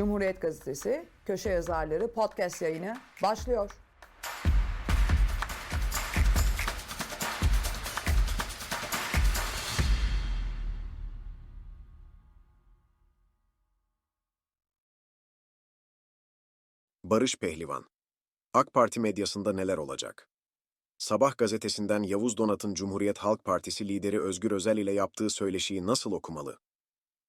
Cumhuriyet Gazetesi Köşe Yazarları podcast yayını başlıyor. Barış Pehlivan AK Parti medyasında neler olacak? Sabah gazetesinden Yavuz Donat'ın Cumhuriyet Halk Partisi lideri Özgür Özel ile yaptığı söyleşiyi nasıl okumalı?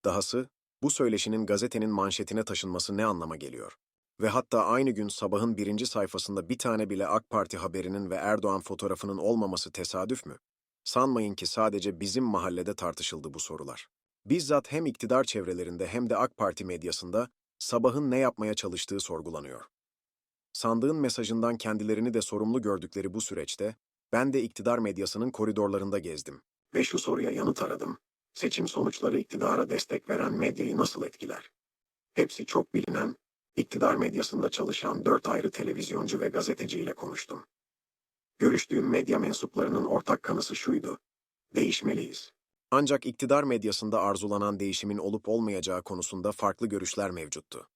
Dahası, bu söyleşinin gazetenin manşetine taşınması ne anlama geliyor? Ve hatta aynı gün sabahın birinci sayfasında bir tane bile AK Parti haberinin ve Erdoğan fotoğrafının olmaması tesadüf mü? Sanmayın ki sadece bizim mahallede tartışıldı bu sorular. Bizzat hem iktidar çevrelerinde hem de AK Parti medyasında sabahın ne yapmaya çalıştığı sorgulanıyor. Sandığın mesajından kendilerini de sorumlu gördükleri bu süreçte, ben de iktidar medyasının koridorlarında gezdim. Ve şu soruya yanıt aradım. Seçim sonuçları iktidara destek veren medyayı nasıl etkiler? Hepsi çok bilinen, iktidar medyasında çalışan dört ayrı televizyoncu ve gazeteciyle konuştum. Görüştüğüm medya mensuplarının ortak kanısı şuydu. Değişmeliyiz. Ancak iktidar medyasında arzulanan değişimin olup olmayacağı konusunda farklı görüşler mevcuttu.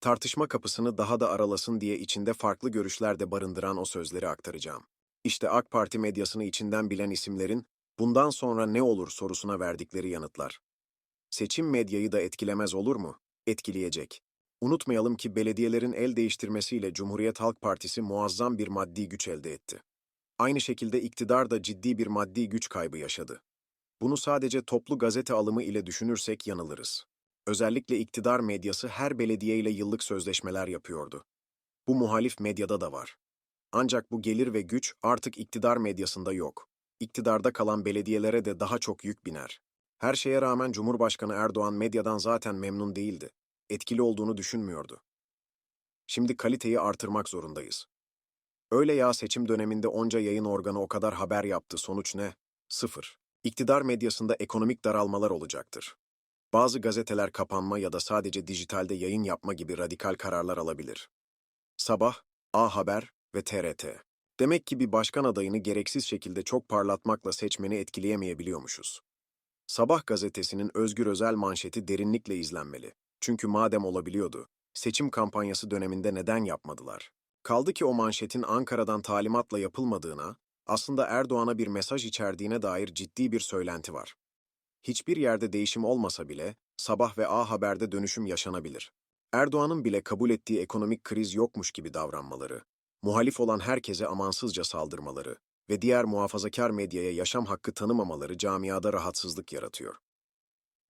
Tartışma kapısını daha da aralasın diye içinde farklı görüşler de barındıran o sözleri aktaracağım. İşte AK Parti medyasını içinden bilen isimlerin bundan sonra ne olur sorusuna verdikleri yanıtlar. Seçim medyayı da etkilemez olur mu? Etkileyecek. Unutmayalım ki belediyelerin el değiştirmesiyle Cumhuriyet Halk Partisi muazzam bir maddi güç elde etti. Aynı şekilde iktidar da ciddi bir maddi güç kaybı yaşadı. Bunu sadece toplu gazete alımı ile düşünürsek yanılırız. Özellikle iktidar medyası her belediye ile yıllık sözleşmeler yapıyordu. Bu muhalif medyada da var. Ancak bu gelir ve güç artık iktidar medyasında yok. İktidarda kalan belediyelere de daha çok yük biner. Her şeye rağmen Cumhurbaşkanı Erdoğan medyadan zaten memnun değildi. Etkili olduğunu düşünmüyordu. Şimdi kaliteyi artırmak zorundayız. Öyle ya seçim döneminde onca yayın organı o kadar haber yaptı, sonuç ne? Sıfır. İktidar medyasında ekonomik daralmalar olacaktır. Bazı gazeteler kapanma ya da sadece dijitalde yayın yapma gibi radikal kararlar alabilir. Sabah, A Haber ve TRT. Demek ki bir başkan adayını gereksiz şekilde çok parlatmakla seçmeni etkileyemeyebiliyormuşuz. Sabah gazetesinin Özgür Özel manşeti derinlikle izlenmeli. Çünkü madem olabiliyordu, seçim kampanyası döneminde neden yapmadılar? Kaldı ki o manşetin Ankara'dan talimatla yapılmadığına, aslında Erdoğan'a bir mesaj içerdiğine dair ciddi bir söylenti var. Hiçbir yerde değişim olmasa bile Sabah ve A Haber'de dönüşüm yaşanabilir. Erdoğan'ın bile kabul ettiği ekonomik kriz yokmuş gibi davranmaları, muhalif olan herkese amansızca saldırmaları ve diğer muhafazakar medyaya yaşam hakkı tanımamaları camiada rahatsızlık yaratıyor.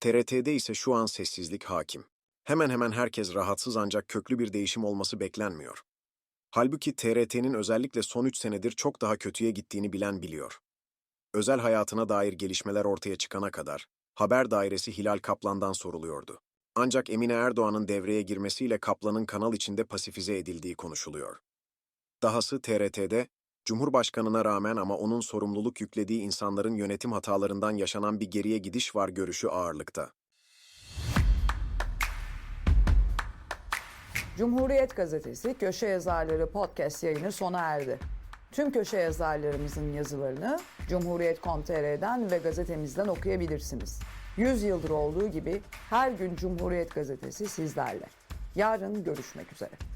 TRT'de ise şu an sessizlik hakim. Hemen hemen herkes rahatsız ancak köklü bir değişim olması beklenmiyor. Halbuki TRT'nin özellikle son 3 senedir çok daha kötüye gittiğini bilen biliyor. Özel hayatına dair gelişmeler ortaya çıkana kadar haber dairesi Hilal Kaplan'dan soruluyordu. Ancak Emine Erdoğan'ın devreye girmesiyle Kaplan'ın kanal içinde pasifize edildiği konuşuluyor. Dahası TRT'de Cumhurbaşkanına rağmen ama onun sorumluluk yüklediği insanların yönetim hatalarından yaşanan bir geriye gidiş var görüşü ağırlıkta. Cumhuriyet Gazetesi Köşe Yazarları podcast yayını sona erdi. Tüm köşe yazarlarımızın yazılarını Cumhuriyet.com.tr'den ve gazetemizden okuyabilirsiniz. 100 yıldır olduğu gibi her gün Cumhuriyet Gazetesi sizlerle. Yarın görüşmek üzere.